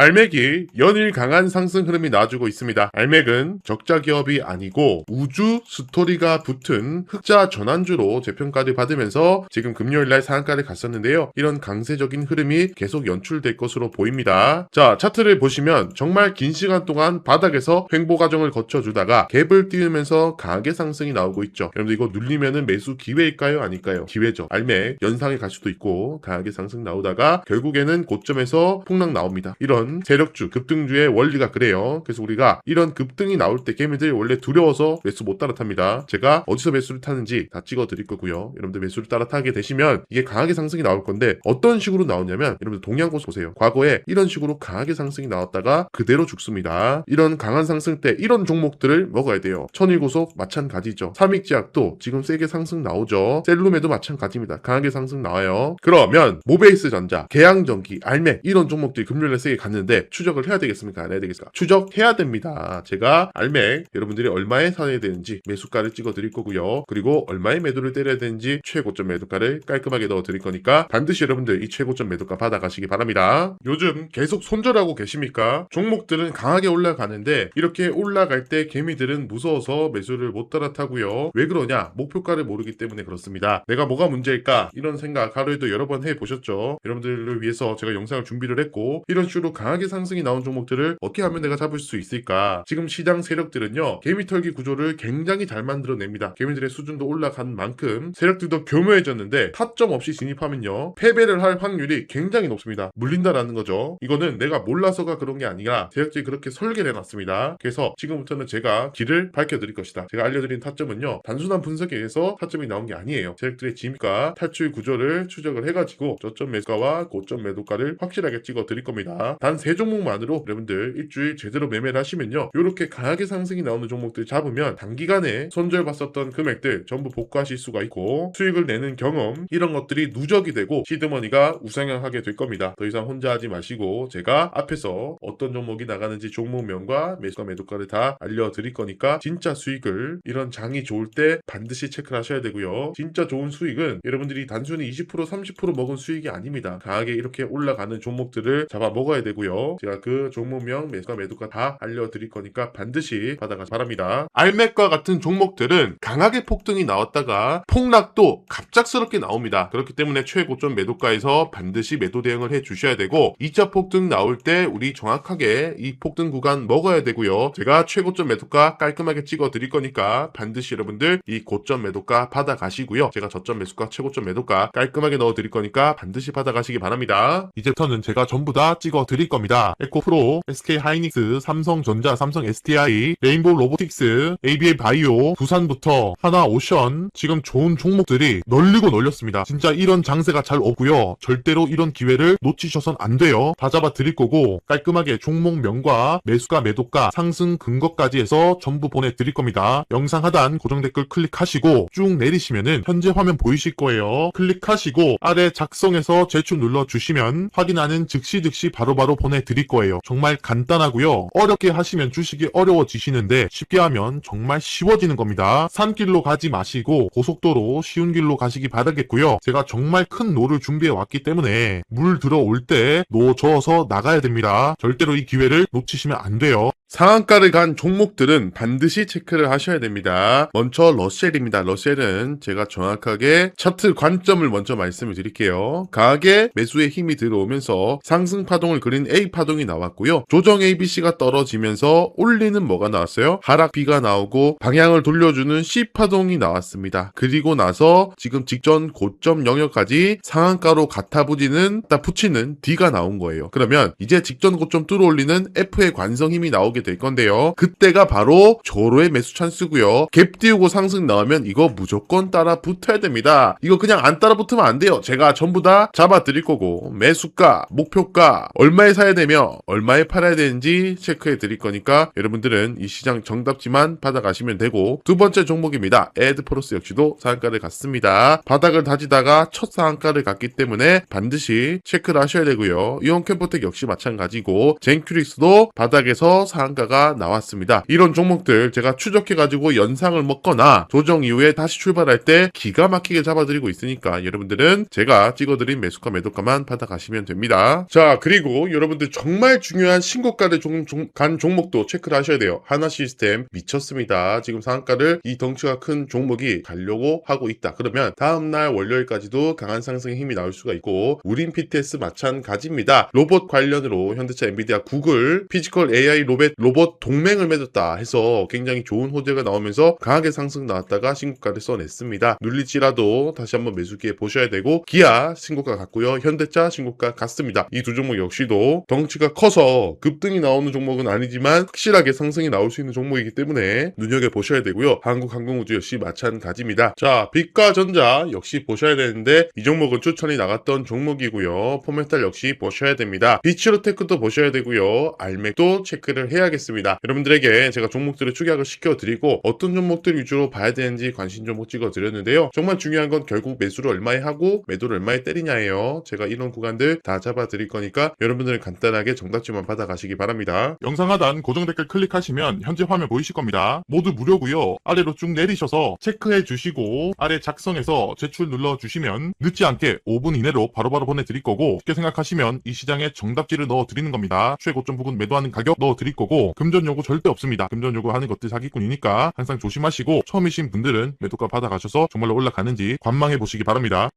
알맥이 연일 강한 상승 흐름이 나와주고 있습니다. 알맥은 적자 기업이 아니고 우주 스토리가 붙은 흑자 전환주로 재평가를 받으면서 지금 금요일날 상한가를 갔었는데요. 이런 강세적인 흐름이 계속 연출될 것으로 보입니다. 자 차트를 보시면 정말 긴 시간 동안 바닥에서 횡보 과정을 거쳐주다가 갭을 띄우면서 강하게 상승이 나오고 있죠. 여러분들 이거 눌리면은 매수 기회일까요? 아닐까요? 기회죠. 알맥 연상에 갈 수도 있고 강하게 상승 나오다가 결국에는 고점에서 폭락 나옵니다. 이런 세력주 급등주의 원리가 그래요. 그래서 우리가 이런 급등이 나올 때 개미들이 원래 두려워서 매수 못 따라탑니다. 제가 어디서 매수를 타는지 다 찍어 드릴 거고요. 여러분들 매수를 따라타게 되시면 이게 강하게 상승이 나올 건데 어떤 식으로 나오냐면 여러분들 동양고수 보세요. 과거에 이런 식으로 강하게 상승이 나왔다가 그대로 죽습니다. 이런 강한 상승 때 이런 종목들을 먹어야 돼요. 천일고속 마찬가지죠. 삼익제약도 지금 세게 상승 나오죠. 셀룸에도 마찬가지입니다. 강하게 상승 나와요. 그러면 모베이스 전자, 개양전기, 알맥 이런 종목들이 금요일에 세게 갔는 데 추적을 해야 되겠습니까? 안 해야 되겠습니까? 추적해야 됩니다. 제가 알맥 여러분들이 얼마에 사야 되는지 매수가를 찍어 드릴 거고요. 그리고 얼마에 매도를 때려야 되는지 최고점 매도가를 깔끔하게 넣어 드릴 거니까 반드시 여러분들 이 최고점 매도가 받아가시기 바랍니다. 요즘 계속 손절하고 계십니까? 종목들은 강하게 올라가는데 이렇게 올라갈 때 개미들은 무서워서 매수를 못 따라타고요. 왜 그러냐? 목표가를 모르기 때문에 그렇습니다. 내가 뭐가 문제일까? 이런 생각 하루에도 여러 번 해보셨죠? 여러분들을 위해서 제가 영상을 준비를 했고 이런 식으로 강하게 상승이 나온 종목들을 어떻게 하면 내가 잡을 수 있을까? 지금 시장 세력들은요 개미털기 구조를 굉장히 잘 만들어냅니다. 개미들의 수준도 올라간 만큼 세력들도 교묘해졌는데 타점 없이 진입하면요 패배를 할 확률이 굉장히 높습니다. 물린다라는 거죠. 이거는 내가 몰라서가 그런 게 아니라 세력들이 그렇게 설계를 해놨습니다. 그래서 지금부터는 제가 길을 밝혀드릴 것이다. 제가 알려드린 타점은요 단순한 분석에 의해서 타점이 나온 게 아니에요. 세력들의 진입과 탈출 구조를 추적을 해가지고 저점 매수가와 고점 매도가를 확실하게 찍어 드릴 겁니다. 단세 종목만으로 여러분들 일주일 제대로 매매를 하시면요 이렇게 강하게 상승이 나오는 종목들 잡으면 단기간에 손절 봤었던 금액들 전부 복구하실 수가 있고 수익을 내는 경험 이런 것들이 누적이 되고 시드머니가 우상향하게 될 겁니다. 더 이상 혼자 하지 마시고 제가 앞에서 어떤 종목이 나가는지 종목명과 매수가 매도가를 다 알려드릴 거니까 진짜 수익을 이런 장이 좋을 때 반드시 체크를 하셔야 되고요. 진짜 좋은 수익은 여러분들이 단순히 20% 30% 먹은 수익이 아닙니다. 강하게 이렇게 올라가는 종목들을 잡아 먹어야 되고요. 제가 그 종목명 매수가 매도가 다 알려드릴 거니까 반드시 받아가시 바랍니다. 알맥과 같은 종목들은 강하게 폭등이 나왔다가 폭락도 갑작스럽게 나옵니다. 그렇기 때문에 최고점 매도가에서 반드시 매도 대응을 해 주셔야 되고 2차 폭등 나올 때 우리 정확하게 이 폭등 구간 먹어야 되고요. 제가 최고점 매도가 깔끔하게 찍어 드릴 거니까 반드시 여러분들 이 고점 매도가 받아 가시고요. 제가 저점 매수가 최고점 매도가 깔끔하게 넣어 드릴 거니까 반드시 받아 가시기 바랍니다. 이제부터는 제가 전부 다 찍어 드릴 겁니다. 에코프로, SK 하이닉스, 삼성전자, 삼성 STI, 레인보우 로보틱스, ABA 바이오, 두산부터 하나 오션 지금 좋은 종목들이 널리고 널렸습니다. 진짜 이런 장세가 잘 없고요. 절대로 이런 기회를 놓치셔선 안 돼요. 다 잡아 드릴 거고 깔끔하게 종목명과 매수가 매도가 상승 근거까지 해서 전부 보내 드릴 겁니다. 영상 하단 고정 댓글 클릭하시고 쭉 내리시면은 현재 화면 보이실 거예요. 클릭하시고 아래 작성해서 제출 눌러 주시면 확인하는 즉시 즉시 바로바로 보내 드릴 거예요. 정말 간단하고요. 어렵게 하시면 주식이 어려워지시는데 쉽게 하면 정말 쉬워지는 겁니다. 산길로 가지 마시고 고속도로 쉬운 길로 가시기 바라겠고요. 제가 정말 큰 노를 준비해 왔기 때문에 물 들어올 때 노 저어서 나가야 됩니다. 절대로 이 기회를 놓치시면 안 돼요. 상한가를 간 종목들은 반드시 체크를 하셔야 됩니다. 먼저 러셀입니다. 러셀은 제가 정확하게 차트 관점을 먼저 말씀을 드릴게요. 강하게 매수의 힘이 들어오면서 상승 파동을 그린 A 파동이 나왔고요. 조정 ABC가 떨어지면서 올리는 뭐가 나왔어요? 하락 B가 나오고 방향을 돌려주는 C 파동이 나왔습니다. 그리고 나서 지금 직전 고점 영역까지 상한가로 갖다 붙이는, 갖다 붙이는 D가 나온 거예요. 그러면 이제 직전 고점 뚫어올리는 F의 관성 힘이 나오게 될 건데요. 그때가 바로 조로의 매수 찬스고요. 갭 띄우고 상승 나오면 이거 무조건 따라 붙어야 됩니다. 이거 그냥 안 따라 붙으면 안 돼요. 제가 전부 다 잡아 드릴 거고 매수가, 목표가 얼마에 사야 되며 얼마에 팔아야 되는지 체크해 드릴 거니까 여러분들은 이 시장 정답지만 받아가시면 되고 두 번째 종목입니다. 에드프로스 역시도 상한가를 갔습니다. 바닥을 다지다가 첫 상한가를 갔기 때문에 반드시 체크를 하셔야 되고요. 이온캠포텍 역시 마찬가지고 젠큐릭스도 바닥에서 상한가 상한가가 나왔습니다. 이런 종목들 제가 추적해가지고 연상을 먹거나 조정 이후에 다시 출발할 때 기가 막히게 잡아드리고 있으니까 여러분들은 제가 찍어드린 매수가 매도가만 받아가시면 됩니다. 자 그리고 여러분들 정말 중요한 신고가를 종- 종- 간 종목도 체크를 하셔야 돼요. 하나 시스템 미쳤습니다. 지금 상한가를 이 덩치가 큰 종목이 가려고 하고 있다. 그러면 다음날 월요일까지도 강한 상승의 힘이 나올 수가 있고 우린 PTS 마찬가지입니다. 로봇 관련으로 현대차, 엔비디아, 구글, 피지컬 AI 로봇 로봇 동맹을 맺었다 해서 굉장히 좋은 호재가 나오면서 강하게 상승 나왔다가 신고가를 써냈습니다. 눌릴지라도 다시 한번 매수기에 보셔야 되고 기아 신고가 같고요. 현대차 신고가 같습니다. 이 두 종목 역시도 덩치가 커서 급등이 나오는 종목은 아니지만 확실하게 상승이 나올 수 있는 종목이기 때문에 눈여겨 보셔야 되고요. 한국항공우주 역시 마찬가지입니다. 자, 빛과 전자 역시 보셔야 되는데 이 종목은 추천이 나갔던 종목이고요. 포메탈 역시 보셔야 됩니다. 비치로테크도 보셔야 되고요. 알맥도 체크를 해야 겠습니다. 여러분들에게 제가 종목들을 축약을 시켜드리고 어떤 종목들 위주로 봐야 되는지 관심 종목 찍어드렸는데요. 정말 중요한 건 결국 매수를 얼마에 하고 매도를 얼마에 때리냐예요. 제가 이런 구간들 다 잡아드릴 거니까 여러분들은 간단하게 정답지만 받아가시기 바랍니다. 영상 하단 고정 댓글 클릭하시면 현재 화면 보이실 겁니다. 모두 무료고요. 아래로 쭉 내리셔서 체크해 주시고 아래 작성해서 제출 눌러 주시면 늦지 않게 5분 이내로 바로바로 보내드릴 거고 쉽게 생각하시면 이 시장에 정답지를 넣어 드리는 겁니다. 최고점 부근 매도하는 가격 넣어 드릴 거고 금전 요구 절대 없습니다. 금전 요구하는 것들 사기꾼이니까 항상 조심하시고 처음이신 분들은 매도가 받아가셔서 정말로 올라가는지 관망해 보시기 바랍니다.